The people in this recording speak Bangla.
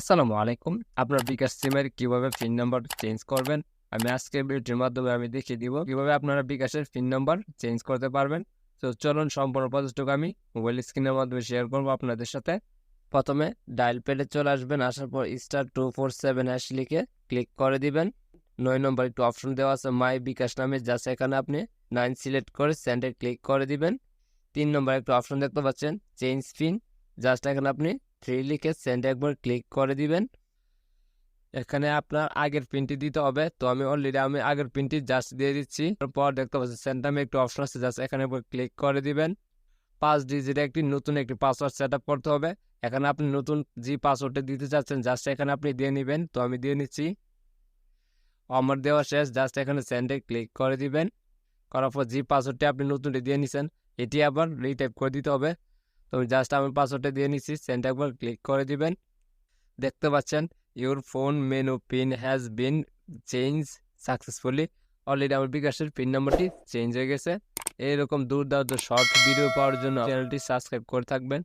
আসসালামু আলাইকুম। আপনার বিকাশ সিমের কীভাবে পিন নাম্বার চেঞ্জ করবেন? আমি আজকে ভিডিওর মাধ্যমে আমি দেখিয়ে দিব কীভাবে আপনারা বিকাশের পিন নাম্বার চেঞ্জ করতে পারবেন। তো চলুন সম্পূর্ণ প্রসেসটুকু আমি মোবাইল স্ক্রিনের মাধ্যমে শেয়ার করব আপনাদের সাথে। প্রথমে ডায়াল প্যাডে চলে আসবেন, আসার পর star two four seven hash লিখে ক্লিক করে দিবেন। নয় নম্বর একটু অপশন দেওয়া আছে মাই বিকাশ নামে জাস্ট এখানে আপনি নাইন সিলেক্ট করে সেন্ডে ক্লিক করে দিবেন। তিন নম্বর একটা অপশন দেখতে পাচ্ছেন চেঞ্জ পিন জাস্ট এখানে আপনি থ্রি লিখে সেন্ড একবার ক্লিক করে দিবেন। এখানে আপনার আগের পিনটি দিতে হবে। তো আমি অলরেডি আমি আগের পিনটি জাস্ট দিয়ে দিচ্ছি। তারপর দেখতে পাচ্ছি সেন্ড নামে একটু অপশন আছে জাস্ট এখানে একবার ক্লিক করে দিবেন। পাঁচ ডিজিট একটি নতুন একটি পাসওয়ার্ড সেট করতে হবে। এখানে আপনি নতুন যে পাসওয়ার্ডটা দিতে চাচ্ছেন জাস্ট এখানে আপনি দিয়ে নেবেন। তো আমি দিয়ে নিচ্ছি। আমার দেওয়া শেষ জাস্ট এখানে সেন্ডে ক্লিক করে দিবেন। করার পর যে পাসওয়ার্ডটি আপনি নতুনটি দিয়ে নিছেন, এটি আবার রিটাইপ করে দিতে হবে। তো জাস্ট আমি পাসওয়ার্ডটা দিয়ে নিচ্ছি সেন্ড একবার ক্লিক করে দিবেন। দেখতে পাচ্ছেন your phone menu PIN has been change successfully already আমার বিকাশের পিন নম্বরটি চেঞ্জ হয়ে গেছে। এইরকম দূর দূরান্ত শর্ট ভিডিও পাওয়ার জন্য চ্যানেলটি সাবস্ক্রাইব করে থাকবেন।